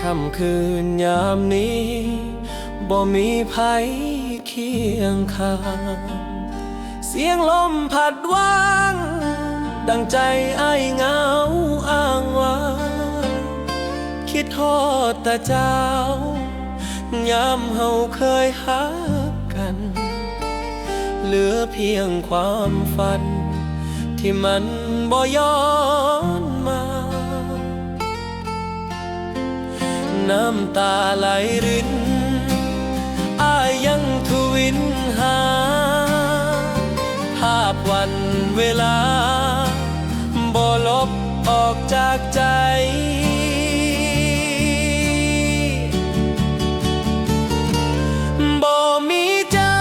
ค่ำคืนยามนี้บ่มีภัยเคียงข้างเสียงลมพัดว่าง ดังใจไอ้เงาอ้างว้างคิดทอดแต่เจ้ายามเฮาเคยหักกัน เหลือเพียงความฝันที่มันบ่ยอม น้ำตาไหลรินอายยังทวินหา ภาพวันเวลา บ่ลบออกจากใจ บ่มีเจ้า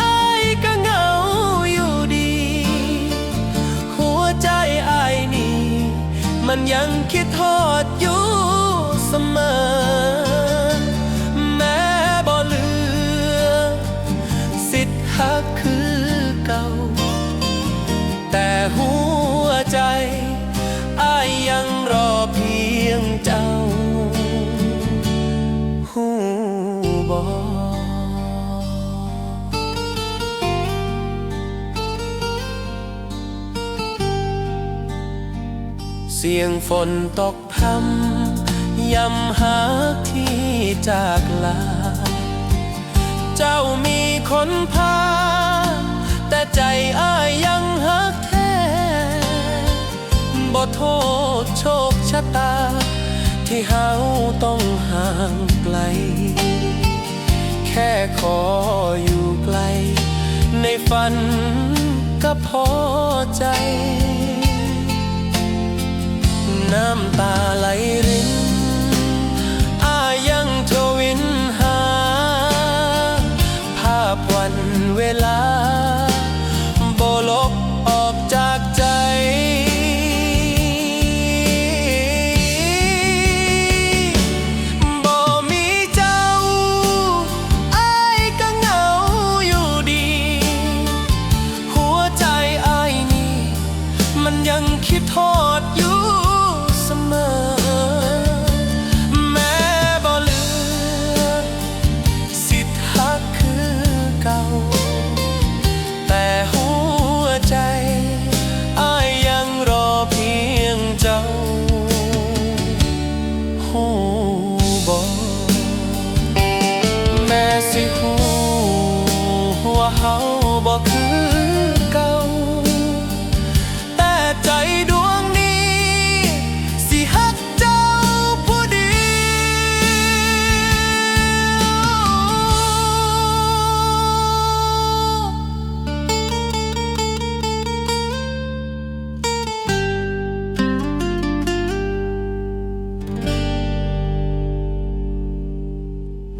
อายก็เหงาอยู่ดี หัวใจอายนี่ มันยังคิดทอดอยู่ สมอ แม้บ่เหลือ สิทธิ์ฮักคือเก่า แต่หัวใจอายยังรอเพียงเจ้าหูบอเสียงฝนตกพรำ ยำหาที่จากลา เจ้ามีคนพา แต่ใจอ้ายยังหักแท้บ่โทษโชคชะตา ที่เฮาต้องห่างไกล แค่ขออยู่ไกล ในฝันก็พอใจ น้ำตา ยังคิดทอดอยู่เสมอ แม้บ่เลือสิทธิ์ฮักคือเก่า แต่หัวใจอายยังรอเพียงเจ้า